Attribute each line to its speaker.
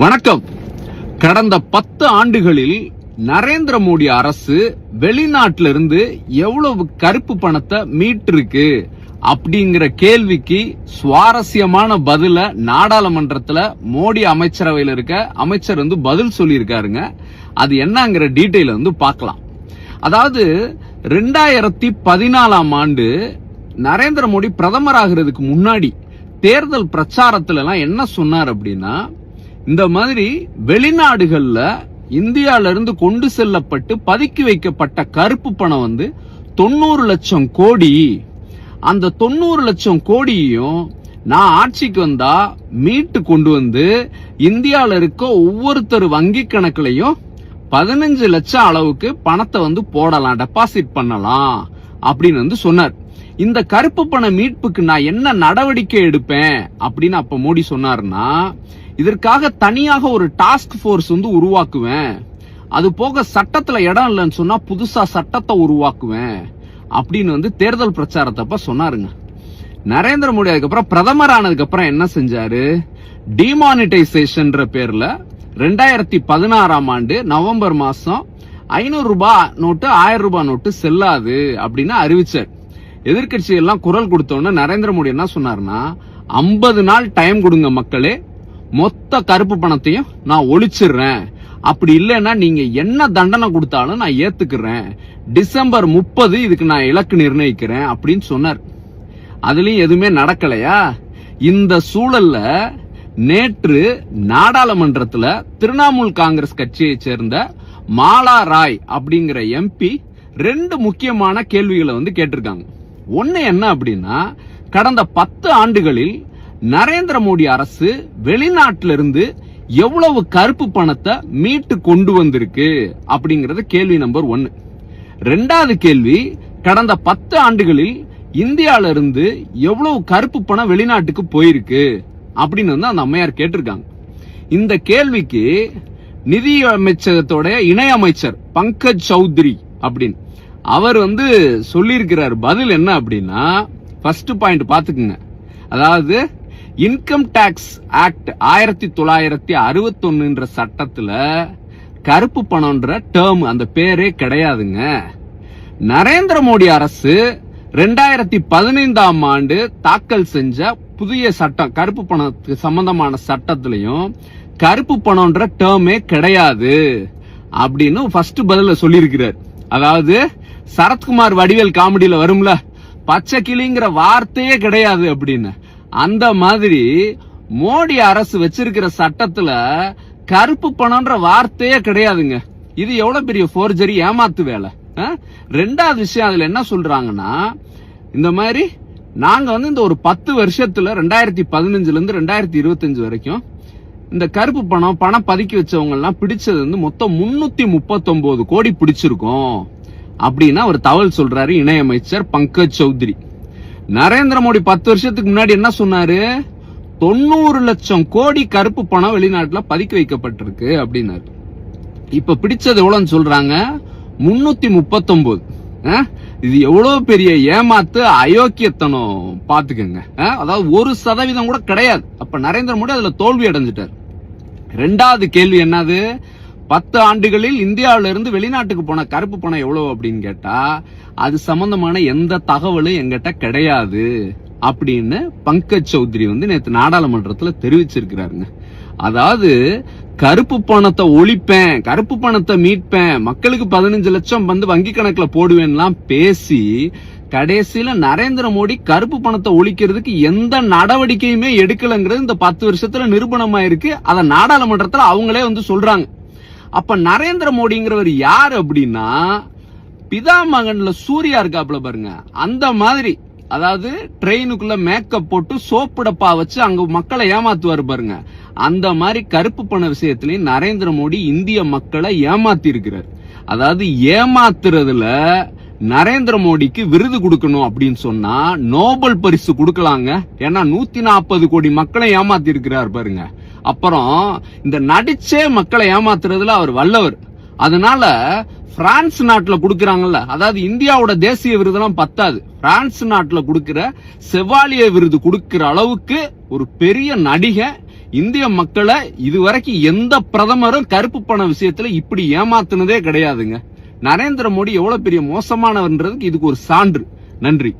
Speaker 1: வணக்கம். கடந்த பத்து ஆண்டுகளில் நரேந்திர மோடி அரசு வெளிநாட்டில இருந்து எவ்வளவு கருப்பு பணத்தை மீட்டிருக்கு அப்படிங்கிற கேள்விக்கு சுவாரஸ்யமான பதில நாடாளுமன்றத்துல மோடி அமைச்சரவையில் இருக்க அமைச்சர் வந்து பதில் சொல்லியிருக்காருங்க. அது என்னங்கிற டீட்டெயில் வந்து பார்க்கலாம். அதாவது ரெண்டாயிரத்தி பதினாலாம் ஆண்டு நரேந்திர மோடி பிரதமர் ஆகிறதுக்கு முன்னாடி தேர்தல் பிரச்சாரத்துல எல்லாம் என்ன சொன்னார் அப்படின்னா இந்த மாதிரி வெளிநாடுகள்ல இந்தியால இருந்து கொண்டு செல்லப்பட்டு பதுக்கி வைக்கப்பட்ட கருப்பு பணம் வந்து தொண்ணூறு லட்சம் கோடி. அந்த தொண்ணூறு லட்சம் கோடியையும் நான் ஆட்சிக்கு வந்தா மீட்டு கொண்டு வந்து இந்தியால இருக்க ஒவ்வொருத்தர் வங்கி கணக்குலையும் பதினஞ்சு லட்சம் அளவுக்கு பணத்தை வந்து போடலாம் டெபாசிட் பண்ணலாம் அப்படின்னு வந்து சொன்னார். இந்த கருப்பு பண மீட்புக்கு நான் என்ன நடவடிக்கை எடுப்பேன் அப்படின்னு அப்ப மோடி சொன்னார்னா இதற்காக தனியாக ஒரு டாஸ்க் ஃபோர்ஸ் வந்து உருவாக்குவேன். அது போக சட்டத்துல இடம் இல்லைன்னு சொன்னா புதுசா சட்டத்தை உருவாக்குவேன் அப்படின்னு வந்து தேர்தல் பிரச்சாரத்தப்ப சொன்னாருங்க. நரேந்திர மோடி அதுக்கப்புறம் பிரதமர் ஆனதுக்கு அப்புறம் என்ன செஞ்சாரு? டிமானிட்டைசேஷன் பேர்ல ரெண்டாயிரத்தி பதினாறாம் ஆண்டு நவம்பர் மாசம் ஐநூறு ரூபாய் நோட்டு ஆயிரம் ரூபாய் நோட்டு செல்லாது அப்படின்னு அறிவிச்சார். எதிர்கட்சி எல்லாம் குரல் கொடுத்தோன்னு நரேந்திர மோடி என்ன சொன்னார்னா ஐம்பது நாள் டைம் கொடுங்க மக்களே மொத்த கருப்பு பணத்தையும் நான் ஒழிச்சிடுறேன். அப்படி இல்லைன்னா நீங்க என்ன தண்டனை கொடுத்தாலும் நான் ஏத்துக்கிறேன். டிசம்பர் முப்பது இதுக்கு நான் இலக்கு நிர்ணயிக்கிறேன் அப்படின்னு சொன்னார். அதுலயும் எதுவுமே நடக்கலையா? இந்த சூழல்ல நேற்று நாடாளுமன்றத்துல திரிணாமுல் காங்கிரஸ் கட்சியை சேர்ந்த மாலா ராய் அப்படிங்கிற எம்பி ரெண்டு முக்கியமான கேள்விகளை வந்து கேட்டிருக்காங்க. ஒன்று என்ன அப்படின்னா கடந்த பத்து ஆண்டுகளில் நரேந்திர மோடி அரசு வெளிநாட்டிலிருந்து எவ்வளவு கருப்பு பணத்தை மீட்டு கொண்டு வந்திருக்கு அப்படிங்கறது கேள்வி நம்பர் ஒன்னு ரெண்டாவது கேள்வி கடந்த பத்து ஆண்டுகளில் இந்தியால இருந்து எவ்வளவு கருப்பு பணம் வெளிநாட்டுக்கு போயிருக்கு அப்படின்னு வந்து அந்த அம்மையார் கேட்டிருக்காங்க. இந்த கேள்விக்கு நிதி அமைச்சகத்தோட இணை அமைச்சர் பங்கஜ் சௌத்ரி அப்படின்னு அவர் வந்து சொல்லியிருக்கிறார். பதில் என்ன அப்படின்னா ஃபர்ஸ்ட் பாயிண்ட் பார்த்துக்குங்க. அதாவது இன்கம் டேக்ஸ் ஆக்ட் ஆயிரத்தி தொள்ளாயிரத்தி அறுபத்தொன்னுன்ற சட்டத்தில் கருப்பு பணம்ன்ற டேர்ம் அந்த பேரே கிடையாதுங்க. நரேந்திர மோடி அரசு ரெண்டாயிரத்தி பதினைந்தாம் ஆண்டு தாக்கல் செஞ்ச புதிய சட்டம் கருப்பு பணத்துக்கு சம்பந்தமான சட்டத்திலையும் கருப்பு பணம்ன்ற டேர்மே கிடையாது அப்படின்னு ஃபர்ஸ்ட் பதில சொல்லியிருக்கிறார். அதாவது சரத்குமார் வடிவேல் காமெடியில வரும்ல? பச்சை கிளிங்கிற வார்த்தையே கிடையாது அப்படின்னு. அந்த மாதிரி மோடி அரசு வச்சிருக்கிற சட்டத்துல கருப்பு பணம்ன்ற வார்த்தையே கிடையாதுங்க. இது எவ்வளவு பெரிய ஃபோர்ஜரி ஏமாத்து வேலை? ஆ? ரெண்டாவது விஷயம் அதுல என்ன சொல்றாங்கன்னா இந்த மாதிரி நாங்க வந்து இந்த ஒரு பத்து வருஷத்துல ரெண்டாயிரத்தி பதினஞ்சுல இருந்து ரெண்டாயிரத்தி இருபத்தஞ்சு வரைக்கும் இந்த கருப்பு பணம் பணம் பதுக்கி வச்சவங்க எல்லாம் பிடிச்சது வந்து மொத்தம் முன்னூத்தி முப்பத்தொன்பது கோடி பிடிச்சிருக்கோம். அப்படின்னு அவர் தகவல் சொல்றாரு இணையமைச்சர் பங்கஜ் சௌத்ரி. நரேந்திர மோடி பத்து வருஷத்துக்கு முன்னாடி என்ன சொன்னாரு? தொண்ணூறு லட்சம் கோடி கருப்பு பணம் வெளிநாட்டுல பதுக்கி வைக்கப்பட்டிருக்கு அப்படின்னாரு. இப்ப பிடிச்சது எவ்வளவுன்னு சொல்றாங்க? முன்னூத்தி முப்பத்தொன்பது இது எவ்வளவு பெரிய ஏமாத்து அயோக்கியத்தனம். பாத்துக்கங்க அதாவது ஒரு சதவீதம் கூட கிடையாது. அப்ப நரேந்திர மோடி அதுல தோல்வி அடைஞ்சிட்டார். ரெண்டாவது கேள்வி என்னது? பத்து ஆண்டுகளில் இந்தியாவில இருந்து வெளிநாட்டுக்கு போன கருப்பு பணம் எவ்வளவு அப்படின்னு கேட்டா அது சம்பந்தமான எந்த தகவலும் எங்கிட்ட கிடையாது அப்படின்னு பங்கஜ் சௌத்ரி வந்து நேற்று நாடாளுமன்றத்துல தெரிவிச்சிருக்கிறாருங்க. அதாவது கருப்பு பணத்தை ஒழிப்பேன் கருப்பு பணத்தை மீட்பேன் மக்களுக்கு பதினஞ்சு லட்சம் வந்து வங்கி கணக்குல போடுவேன்லாம் பேசி கடைசியில நரேந்திர மோடி கருப்பு பணத்தை ஒழிக்கிறதுக்கு எந்த நடவடிக்கையுமே எடுக்கலங்கிறது இந்த பத்து வருஷத்துல நிரூபணமாயிருக்கு. அதை நாடாளுமன்றத்துல அவங்களே வந்து சொல்றாங்க. அப்ப நரேந்திர மோடிங்கிறவர் யார் அப்படின்னா பிதாமகன்ல சூர்யா இருக்காப்ல பாருங்க. அந்த மாதிரி அதாவது ட்ரெயினுக்குள்ள மேக்கப் போட்டு சோப்பு டப்பா வச்சு அங்க மக்களை ஏமாத்துவாரு பாருங்க. அந்த மாதிரி கருப்பு பண விஷயத்திலையும் நரேந்திர மோடி இந்திய மக்களை ஏமாத்தி இருக்கிறார் அதாவது ஏமாத்துறதுல நரேந்திர மோடிக்கு விருது கொடுக்கணும் அப்படின்னு சொன்னா நோபல் பரிசு கொடுக்கலாங்க. ஏன்னா நூத்தி நாற்பது கோடி மக்களை ஏமாத்தி இருக்கிறார் பாருங்க. அப்புறம் இந்த நடிச்சே மக்களை ஏமாத்துறதுல அவர் வல்லவர். அதனால பிரான்ஸ் நாட்டுல கொடுக்குறாங்கல்ல அதாவது இந்தியாவோட தேசிய விருதுலாம் பத்தாது. பிரான்ஸ் நாட்டுல கொடுக்குற செவாலிய விருது கொடுக்குற அளவுக்கு ஒரு பெரிய நடிகை இந்திய மக்களை இதுவரைக்கும் எந்த பிரதமரும் கருப்பு பண விஷயத்துல இப்படி ஏமாத்துனதே கிடையாதுங்க. நரேந்திர மோடி எவ்வளவு பெரிய மோசமானவர்ன்றதுக்கு இதுக்கு ஒரு சான்று. நன்றி.